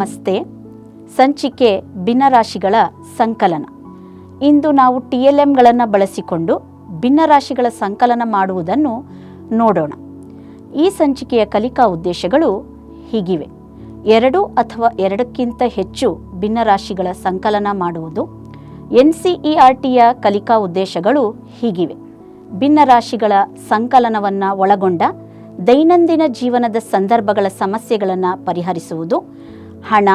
ನಮಸ್ತೆ. ಸಂಚಿಕೆ ಭಿನ್ನರಾಶಿಗಳ ಸಂಕಲನ. ಇಂದು ನಾವು ಟಿ ಎಲ್ ಎಂಗಳನ್ನು ಬಳಸಿಕೊಂಡು ಭಿನ್ನರಾಶಿಗಳ ಸಂಕಲನ ಮಾಡುವುದನ್ನು ನೋಡೋಣ. ಈ ಸಂಚಿಕೆಯ ಕಲಿಕಾ ಉದ್ದೇಶಗಳು ಹೀಗಿವೆ. ಎರಡು ಅಥವಾ ಎರಡಕ್ಕಿಂತ ಹೆಚ್ಚು ಭಿನ್ನರಾಶಿಗಳ ಸಂಕಲನ ಮಾಡುವುದು, ಎನ್ ಸಿ ಆರ್ ಟಿಯ ಕಲಿಕಾ ಉದ್ದೇಶಗಳು ಹೀಗಿವೆ. ಭಿನ್ನರಾಶಿಗಳ ಸಂಕಲನವನ್ನು ಒಳಗೊಂಡ ದೈನಂದಿನ ಜೀವನದ ಸಂದರ್ಭಗಳ ಸಮಸ್ಯೆಗಳನ್ನು ಪರಿಹರಿಸುವುದು ಹಣ,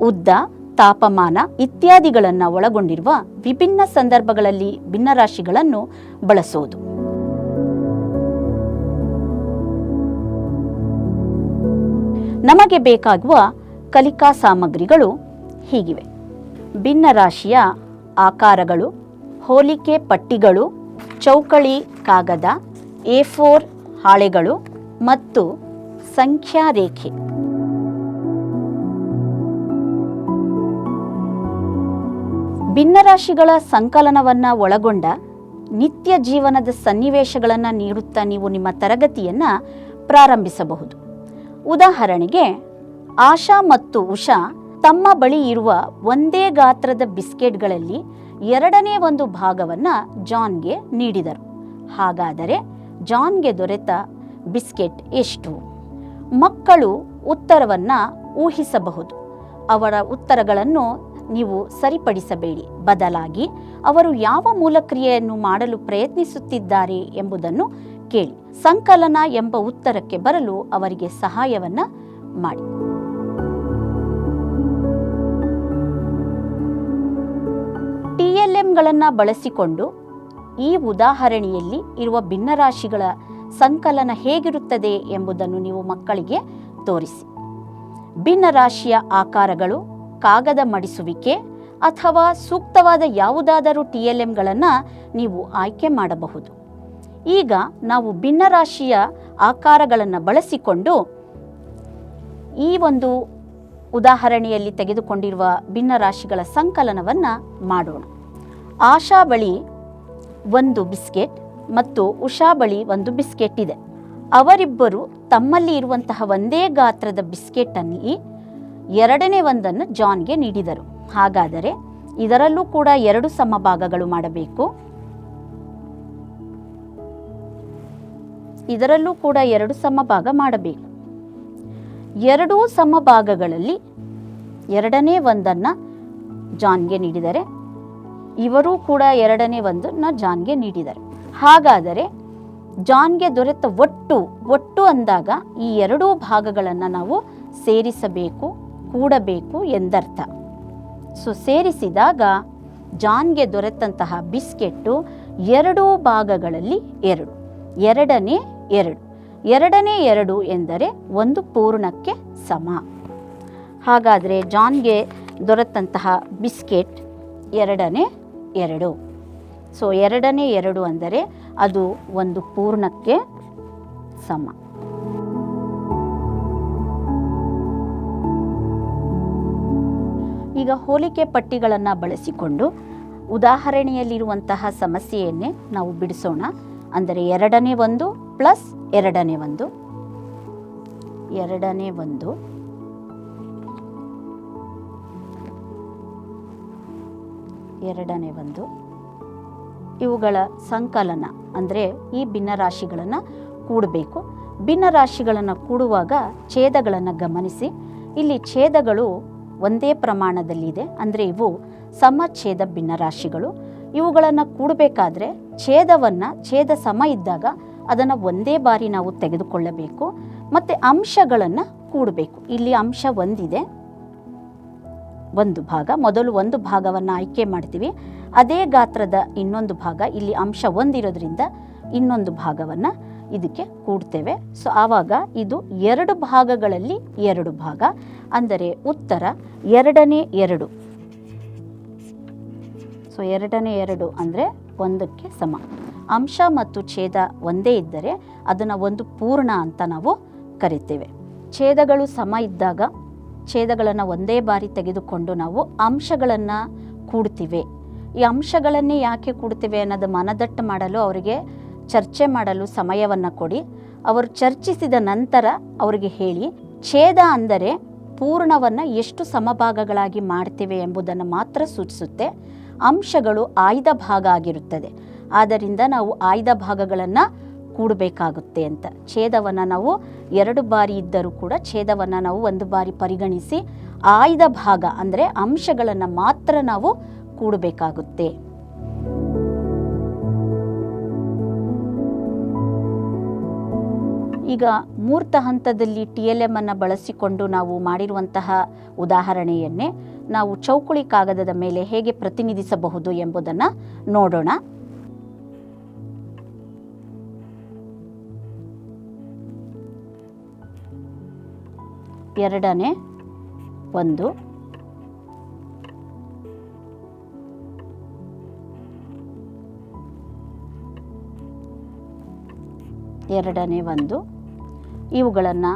ಉದ್ದ, ತಾಪಮಾನ ಇತ್ಯಾದಿಗಳನ್ನು ಒಳಗೊಂಡಿರುವ ವಿಭಿನ್ನ ಸಂದರ್ಭಗಳಲ್ಲಿ ಭಿನ್ನರಾಶಿಗಳನ್ನು ಬಳಸುವುದು ನಮಗೆ ಬೇಕಾಗುವ ಕಲಿಕಾ ಸಾಮಗ್ರಿಗಳು ಹೀಗಿವೆ. ಭಿನ್ನರಾಶಿಯ ಆಕಾರಗಳು, ಹೋಲಿಕೆ ಪಟ್ಟಿಗಳು, ಚೌಕಳಿ ಕಾಗದ, ಎ ಫೋರ್ ಹಾಳೆಗಳು ಮತ್ತು ಸಂಖ್ಯಾರೇಖೆ. ಭಿನ್ನರಾಶಿಗಳ ಸಂಕಲನವನ್ನು ಒಳಗೊಂಡ ನಿತ್ಯ ಜೀವನದ ಸನ್ನಿವೇಶಗಳನ್ನು ನೀಡುತ್ತಾ ನೀವು ನಿಮ್ಮ ತರಗತಿಯನ್ನು ಪ್ರಾರಂಭಿಸಬಹುದು. ಉದಾಹರಣೆಗೆ, ಆಶಾ ಮತ್ತು ಉಷಾ ತಮ್ಮ ಬಳಿ ಇರುವ ಒಂದೇ ಗಾತ್ರದ ಬಿಸ್ಕೆಟ್ಗಳಲ್ಲಿ ಎರಡನೇ ಒಂದು ಭಾಗವನ್ನು ಜಾನ್ಗೆ ನೀಡಿದರು. ಹಾಗಾದರೆ ಜಾನ್ಗೆ ದೊರೆತ ಬಿಸ್ಕೆಟ್ ಎಷ್ಟು? ಮಕ್ಕಳು ಉತ್ತರವನ್ನು ಊಹಿಸಬಹುದು. ಅವರ ಉತ್ತರಗಳನ್ನು ನೀವು ಸರಿಪಡಿಸಬೇಡಿ. ಬದಲಾಗಿ ಅವರು ಯಾವ ಮೂಲಕ್ರಿಯೆಯನ್ನು ಮಾಡಲು ಪ್ರಯತ್ನಿಸುತ್ತಿದ್ದಾರೆ ಎಂಬುದನ್ನು ಕೇಳಿ. ಸಂಕಲನ ಎಂಬ ಉತ್ತರಕ್ಕೆ ಬರಲು ಅವರಿಗೆ ಸಹಾಯವನ್ನ ಮಾಡಿ. ಟಿಎಲ್ಎಂಗಳನ್ನು ಬಳಸಿಕೊಂಡು ಈ ಉದಾಹರಣೆಯಲ್ಲಿ ಇರುವ ಭಿನ್ನರಾಶಿಗಳ ಸಂಕಲನ ಹೇಗಿರುತ್ತದೆ ಎಂಬುದನ್ನು ನೀವು ಮಕ್ಕಳಿಗೆ ತೋರಿಸಿ. ಭಿನ್ನರಾಶಿಯ ಆಕಾರಗಳು ಕಾಗದ ಮಡಿಸುವಿಕೆ ಅಥವಾ ಸೂಕ್ತವಾದ ಯಾವುದಾದರೂ ಟಿ ಎಲ್ ಎಂಗಳನ್ನು ನೀವು ಆಯ್ಕೆ ಮಾಡಬಹುದು. ಈಗ ನಾವು ಭಿನ್ನರಾಶಿಯ ಆಕಾರಗಳನ್ನು ಬಳಸಿಕೊಂಡು ಈ ಒಂದು ಉದಾಹರಣೆಯಲ್ಲಿ ತೆಗೆದುಕೊಂಡಿರುವ ಭಿನ್ನರಾಶಿಗಳ ಸಂಕಲನವನ್ನು ಮಾಡೋಣ. ಆಶಾ ಬಳಿ ಒಂದು ಬಿಸ್ಕೆಟ್ ಮತ್ತು ಉಷಾ ಬಳಿ ಒಂದು ಬಿಸ್ಕೆಟ್ ಇದೆ. ಅವರಿಬ್ಬರು ತಮ್ಮಲ್ಲಿ ಇರುವಂತಹ ಒಂದೇ ಗಾತ್ರದ ಬಿಸ್ಕೆಟಲ್ಲಿ ಎರಡನೇ ಒಂದನ್ನು ಜಾನ್ಗೆ ನೀಡಿದರು. ಹಾಗಾದರೆ ಇದರಲ್ಲೂ ಕೂಡ ಎರಡು ಸಮಭಾಗಗಳು ಮಾಡಬೇಕು. ಇದರಲ್ಲೂ ಕೂಡ ಎರಡು ಸಮಭಾಗ ಮಾಡಬೇಕು. ಎರಡೂ ಸಮಭಾಗಗಳಲ್ಲಿ ಎರಡನೇ ಒಂದನ್ನು ಜಾನ್ಗೆ ನೀಡಿದರೆ, ಇವರೂ ಕೂಡ ಎರಡನೇ ಒಂದನ್ನು ಜಾನ್ಗೆ ನೀಡಿದ್ದಾರೆ ಹಾಗಾದರೆ ಜಾನ್ಗೆ ದೊರೆತ ಒಟ್ಟು ಒಟ್ಟು ಅಂದಾಗ ಈ ಎರಡೂ ಭಾಗಗಳನ್ನು ನಾವು ಸೇರಿಸಬೇಕು. ಕೂಡಬೇಕು ಎಂದರ್ಥ. ಸೊ ಸೇರಿಸಿದಾಗ ಜಾನ್ಗೆ ದೊರೆತಂತಹ ಬಿಸ್ಕೆಟ್ಟು ಎರಡೂ ಭಾಗಗಳಲ್ಲಿ ಎರಡು, ಎರಡನೇ ಎರಡು ಎರಡನೇ ಎರಡು ಎಂದರೆ ಒಂದು ಪೂರ್ಣಕ್ಕೆ ಸಮ. ಹಾಗಾದರೆ ಜಾನ್ಗೆ ದೊರೆತಂತಹ ಬಿಸ್ಕೆಟ್ ಎರಡನೇ ಎರಡು. ಸೊ ಎರಡನೇ ಎರಡು ಅಂದರೆ ಅದು ಒಂದು ಪೂರ್ಣಕ್ಕೆ ಸಮ. ಈಗ ಹೋಲಿಕೆ ಪಟ್ಟಿಗಳನ್ನು ಬಳಸಿಕೊಂಡು ಉದಾಹರಣೆಯಲ್ಲಿರುವಂತಹ ಸಮಸ್ಯೆಯನ್ನೇ ನಾವು ಬಿಡಿಸೋಣ. ಅಂದರೆ ಎರಡನೇ ಒಂದು ಪ್ಲಸ್ ಎರಡನೇ ಒಂದು. ಎರಡನೇ ಒಂದು. ಎರಡನೇ ಒಂದು. ಇವುಗಳ ಸಂಕಲನ ಅಂದರೆ ಈ ಭಿನ್ನರಾಶಿಗಳನ್ನು ಕೂಡಬೇಕು. ಭಿನ್ನರಾಶಿಗಳನ್ನು ಕೂಡುವಾಗ ಛೇದಗಳನ್ನು ಗಮನಿಸಿ. ಇಲ್ಲಿ ಛೇದಗಳು ಒಂದೇ ಪ್ರಮಾಣದಲ್ಲಿದೆ. ಅಂದರೆ ಇವು ಸಮಛೇದ ಭಿನ್ನರಾಶಿಗಳು. ಇವುಗಳನ್ನು ಕೂಡಬೇಕಾದ್ರೆ ಛೇದವನ್ನು ಛೇದ ಸಮ ಇದ್ದಾಗ ಅದನ್ನು ಒಂದೇ ಬಾರಿ ನಾವು ತೆಗೆದುಕೊಳ್ಳಬೇಕು. ಮತ್ತು ಅಂಶಗಳನ್ನು ಕೂಡಬೇಕು. ಇಲ್ಲಿ ಅಂಶ ಒಂದಿದೆ. ಒಂದು ಭಾಗ. ಮೊದಲು ಒಂದು ಭಾಗವನ್ನು ಆಯ್ಕೆ ಮಾಡ್ತೀವಿ. ಅದೇ ಗಾತ್ರದ ಇನ್ನೊಂದು ಭಾಗ. ಇಲ್ಲಿ ಅಂಶ ಒಂದಿರೋದ್ರಿಂದ ಇನ್ನೊಂದು ಭಾಗವನ್ನು ಇದಕ್ಕೆ ಕೂಡ್ತೇವೆ. ಸೊ ಆವಾಗ ಇದು ಎರಡು ಭಾಗಗಳಲ್ಲಿ ಎರಡು ಭಾಗ. ಅಂದರೆ ಉತ್ತರ ಎರಡನೇ ಎರಡು. ಸೊ ಎರಡನೇ ಎರಡು ಅಂದರೆ ಒಂದಕ್ಕೆ ಸಮ. ಅಂಶ ಮತ್ತು ಛೇದ ಒಂದೇ ಇದ್ದರೆ ಅದನ್ನು ಒಂದು ಪೂರ್ಣ ಅಂತ ನಾವು ಕರಿತೇವೆ. ಛೇದಗಳು ಸಮ ಇದ್ದಾಗ ಛೇದಗಳನ್ನು ಒಂದೇ ಬಾರಿ ತೆಗೆದುಕೊಂಡು ನಾವು ಅಂಶಗಳನ್ನು ಕೂಡ್ತೀವಿ. ಈ ಅಂಶಗಳನ್ನೇ ಯಾಕೆ ಕೂಡ್ತೀವಿ ಅನ್ನೋದು ಮನದಟ್ಟು ಮಾಡಲು ಅವರಿಗೆ ಚರ್ಚೆ ಮಾಡಲು ಸಮಯವನ್ನು ಕೊಡಿ. ಅವರು ಚರ್ಚಿಸಿದ ನಂತರ ಅವರಿಗೆ ಹೇಳಿ, ಛೇದ ಅಂದರೆ ಪೂರ್ಣವನ್ನು ಎಷ್ಟು ಸಮಭಾಗಗಳಾಗಿ ಮಾಡ್ತೇವೆ ಎಂಬುದನ್ನು ಮಾತ್ರ ಸೂಚಿಸುತ್ತೆ. ಅಂಶಗಳು ಆಯ್ದ ಭಾಗ ಆಗಿರುತ್ತದೆ. ಆದ್ದರಿಂದ ನಾವು ಆಯ್ದ ಭಾಗಗಳನ್ನು ಕೂಡಬೇಕಾಗುತ್ತೆ ಅಂತ. ಛೇದವನ್ನು ನಾವು ಎರಡು ಬಾರಿ ಇದ್ದರೂ ಕೂಡ ಛೇದವನ್ನು ನಾವು ಒಂದು ಬಾರಿ ಪರಿಗಣಿಸಿ, ಆಯ್ದ ಭಾಗ ಅಂದರೆ ಅಂಶಗಳನ್ನು ಮಾತ್ರ ನಾವು ಕೂಡಬೇಕಾಗುತ್ತೆ. ಈಗ ಮೂರ್ತ ಹಂತದಲ್ಲಿ ಟಿ ಎಲ್ ಎಂ ಅನ್ನು ಬಳಸಿಕೊಂಡು ನಾವು ಮಾಡಿರುವಂತಹ ಉದಾಹರಣೆಯನ್ನೇ ನಾವು ಚೌಕುಳಿ ಕಾಗದದ ಮೇಲೆ ಹೇಗೆ ಪ್ರತಿನಿಧಿಸಬಹುದು ಎಂಬುದನ್ನು ನೋಡೋಣ. ಎರಡನೇ, ಒಂದು. ಎರಡನೇ, ಒಂದು. ಇವುಗಳನ್ನು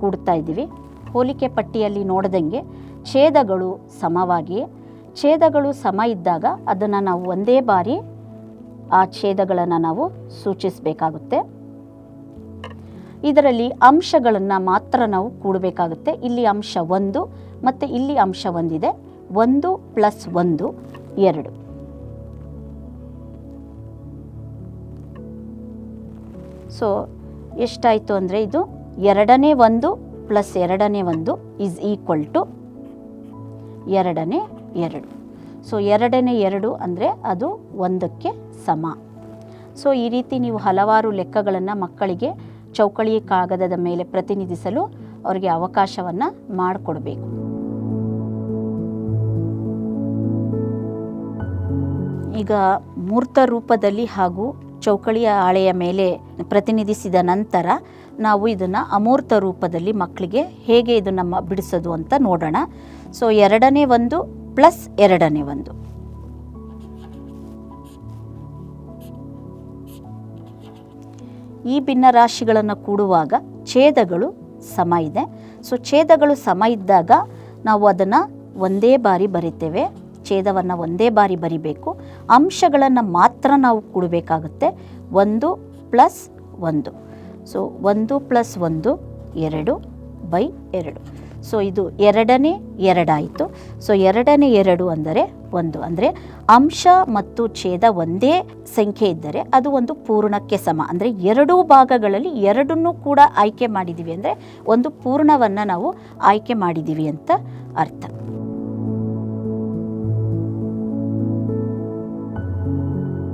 ಕೂಡ್ತಾ ಇದ್ದೀವಿ. ಹೋಲಿಕೆ ಪಟ್ಟಿಯಲ್ಲಿ ನೋಡ್ದಂಗೆ ಛೇದಗಳು ಸಮವಾಗಿ ಛೇದಗಳು ಸಮ ಇದ್ದಾಗ ಅದನ್ನು ನಾವು ಒಂದೇ ಬಾರಿ ಆ ಛೇದಗಳನ್ನು ನಾವು ಸೂಚಿಸಬೇಕಾಗುತ್ತೆ. ಇದರಲ್ಲಿ ಅಂಶಗಳನ್ನು ಮಾತ್ರ ನಾವು ಕೂಡಬೇಕಾಗುತ್ತೆ. ಇಲ್ಲಿ ಅಂಶ ಒಂದು ಮತ್ತು ಇಲ್ಲಿ ಅಂಶ ಒಂದಿದೆ. ಒಂದು ಪ್ಲಸ್ ಒಂದು ಎರಡು. ಸೊ ಎಷ್ಟಾಯಿತು ಅಂದರೆ ಇದು ಎರಡನೇ ಒಂದು ಪ್ಲಸ್ ಎರಡನೇ ಒಂದು ಇಸ್ ಈಕ್ವಲ್ ಟು ಎರಡನೇ ಎರಡು. ಸೊ ಎರಡನೇ ಎರಡು ಅಂದರೆ ಅದು ಒಂದಕ್ಕೆ ಸಮ. ಸೊ ಈ ರೀತಿ ನೀವು ಹಲವಾರು ಲೆಕ್ಕಗಳನ್ನು ಮಕ್ಕಳಿಗೆ ಚೌಕಳಿ ಕಾಗದದ ಮೇಲೆ ಪ್ರತಿನಿಧಿಸಲು ಅವರಿಗೆ ಅವಕಾಶವನ್ನು ಮಾಡಿಕೊಡಬೇಕು. ಈಗ ಮೂರ್ತ ರೂಪದಲ್ಲಿ ಹಾಗೂ ಚೌಕಳಿಯ ಹಾಳೆಯ ಮೇಲೆ ಪ್ರತಿನಿಧಿಸಿದ ನಂತರ ನಾವು ಇದನ್ನು ಅಮೂರ್ತ ರೂಪದಲ್ಲಿ ಮಕ್ಕಳಿಗೆ ಹೇಗೆ ಇದು ನಮ್ಮ ಬಿಡಿಸೋದು ಅಂತ ನೋಡೋಣ. ಸೊ ಎರಡನೇ ಒಂದು ಪ್ಲಸ್ ಎರಡನೇ ಒಂದು. ಈ ಭಿನ್ನರಾಶಿಗಳನ್ನು ಕೂಡುವಾಗ ಛೇದಗಳು ಸಮ ಇದೆ. ಸೊ ಛೇದಗಳು ಸಮ ಇದ್ದಾಗ ನಾವು ಅದನ್ನು ಒಂದೇ ಬಾರಿ ಬರಿತೇವೆ. ಛೇದವನ್ನು ಒಂದೇ ಬಾರಿ ಬರಿಬೇಕು. ಅಂಶಗಳನ್ನು ಮಾತ್ರ ನಾವು ಕೊಡಬೇಕಾಗುತ್ತೆ. ಒಂದು ಪ್ಲಸ್ ಒಂದು. ಸೊ, ಒಂದು ಪ್ಲಸ್ ಒಂದು ಎರಡು ಬೈ ಎರಡು. ಸೊ, ಇದು ಎರಡನೇ ಎರಡಾಯಿತು. ಸೊ, ಎರಡನೇ ಎರಡು ಅಂದರೆ ಒಂದು. ಅಂದರೆ ಅಂಶ ಮತ್ತು ಛೇದ ಒಂದೇ ಸಂಖ್ಯೆ ಇದ್ದರೆ ಅದು ಒಂದು ಪೂರ್ಣಕ್ಕೆ ಸಮ. ಅಂದರೆ ಎರಡೂ ಭಾಗಗಳಲ್ಲಿ ಎರಡನ್ನೂ ಕೂಡ ಆಯ್ಕೆ ಮಾಡಿದ್ದೀವಿ. ಅಂದರೆ ಒಂದು ಪೂರ್ಣವನ್ನು ನಾವು ಆಯ್ಕೆ ಮಾಡಿದ್ದೀವಿ ಅಂತ ಅರ್ಥ.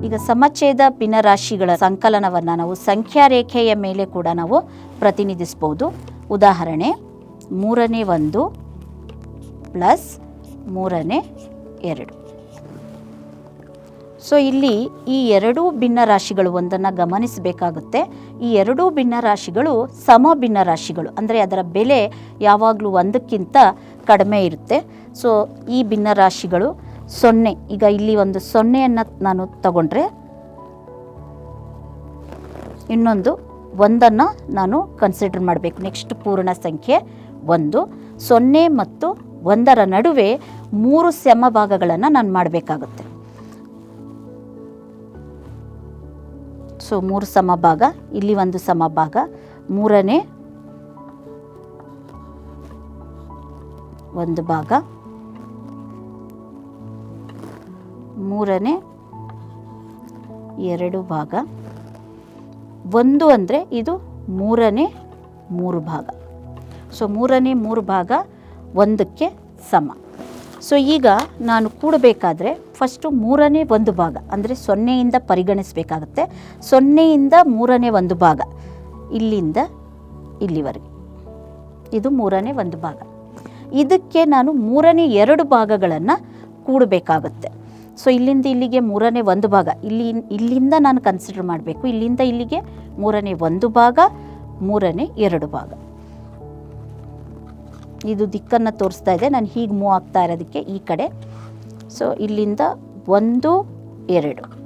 ಈಗ ಸಮಚ್ಛೇದ ಭಿನ್ನರಾಶಿಗಳ ಸಂಕಲನವನ್ನು ನಾವು ಸಂಖ್ಯಾ ರೇಖೆಯ ಮೇಲೆ ಕೂಡ ನಾವು ಪ್ರತಿನಿಧಿಸ್ಬೋದು. ಉದಾಹರಣೆ, ಮೂರನೇ ಒಂದು ಪ್ಲಸ್ ಮೂರನೇ ಎರಡು. ಸೊ, ಇಲ್ಲಿ ಈ ಎರಡೂ ಭಿನ್ನರಾಶಿಗಳು ಒಂದನ್ನು ಗಮನಿಸಬೇಕಾಗುತ್ತೆ. ಈ ಎರಡೂ ಭಿನ್ನರಾಶಿಗಳು ಸಮ ಭಿನ್ನರಾಶಿಗಳು, ಅಂದರೆ ಅದರ ಬೆಲೆ ಯಾವಾಗಲೂ ಒಂದಕ್ಕಿಂತ ಕಡಿಮೆ ಇರುತ್ತೆ. ಸೊ, ಈ ಭಿನ್ನರಾಶಿಗಳು ಸೊನ್ನೆ. ಈಗ ಇಲ್ಲಿ ಒಂದು ಸೊನ್ನೆಯನ್ನು ನಾನು ತಗೊಂಡ್ರೆ ಇನ್ನೊಂದು ಒಂದನ್ನು ನಾನು ಕನ್ಸಿಡರ್ ಮಾಡಬೇಕು. ನೆಕ್ಸ್ಟ್ ಪೂರ್ಣ ಸಂಖ್ಯೆ ಒಂದು. ಸೊನ್ನೆ ಮತ್ತು ಒಂದರ ನಡುವೆ ಮೂರು ಸಮಭಾಗಗಳನ್ನು ನಾನು ಮಾಡಬೇಕಾಗುತ್ತೆ. ಸೊ ಮೂರು ಸಮಭಾಗ ಇಲ್ಲಿ ಒಂದು ಸಮಭಾಗ ಮೂರನೇ ಒಂದು ಭಾಗ. ಮೂರನೇ ಎರಡು ಭಾಗ. ಒಂದು ಅಂದರೆ ಇದು ಮೂರನೇ ಮೂರು ಭಾಗ. ಸೊ ಮೂರನೇ ಮೂರು ಭಾಗ ಒಂದಕ್ಕೆ ಸಮ. ಸೊ ಈಗ ನಾನು ಕೂಡಬೇಕಾದ್ರೆ ಫಸ್ಟು ಮೂರನೇ ಒಂದು ಭಾಗ ಅಂದರೆ ಸೊನ್ನೆಯಿಂದ ಪರಿಗಣಿಸಬೇಕಾಗತ್ತೆ. ಸೊನ್ನೆಯಿಂದ ಮೂರನೇ ಒಂದು ಭಾಗ ಇಲ್ಲಿಂದ ಇಲ್ಲಿವರೆಗೆ. ಇದು ಮೂರನೇ ಒಂದು ಭಾಗ. ಇದಕ್ಕೆ ನಾನು ಮೂರನೇ ಎರಡು ಭಾಗಗಳನ್ನು ಕೂಡಬೇಕಾಗುತ್ತೆ. ಸೊ ಇಲ್ಲಿಂದ ಇಲ್ಲಿಗೆ ಮೂರನೇ ಒಂದು ಭಾಗ. ಇಲ್ಲಿ, ಇಲ್ಲಿಂದ ನಾನು ಕನ್ಸಿಡರ್ ಮಾಡಬೇಕು. ಇಲ್ಲಿಂದ ಇಲ್ಲಿಗೆ ಮೂರನೇ ಒಂದು ಭಾಗ, ಮೂರನೇ ಎರಡು ಭಾಗ. ಇದು ದಿಕ್ಕನ್ನು ತೋರಿಸ್ತಾ ಇದೆ. ನಾನು ಹೀಗೆ ಮೂವ್ ಆಗ್ತಾ ಇರೋದಕ್ಕೆ ಈ ಕಡೆ. ಸೊ ಇಲ್ಲಿಂದ ಒಂದು, ಎರಡು.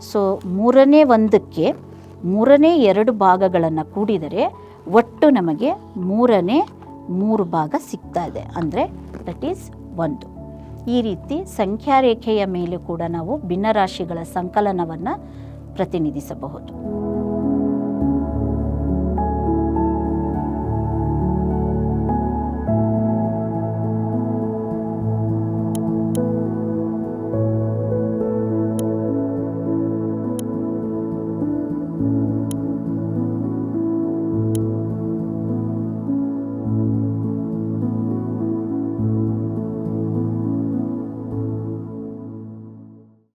ಸೊ ಮೂರನೇ ಒಂದಕ್ಕೆ ಮೂರನೇ ಎರಡು ಭಾಗಗಳನ್ನು ಕೂಡಿದರೆ ಒಟ್ಟು ನಮಗೆ ಮೂರನೇ ಮೂರು ಭಾಗ ಸಿಗ್ತಾ ಇದೆ. ಅಂದರೆ ದಟ್ ಈಸ್ ಒಂದು. ಈ ರೀತಿ ಸಂಖ್ಯಾರೇಖೆಯ ಮೇಲೆ ಕೂಡ ನಾವು ಭಿನ್ನರಾಶಿಗಳ ಸಂಕಲನವನ್ನು ಪ್ರತಿನಿಧಿಸಬಹುದು.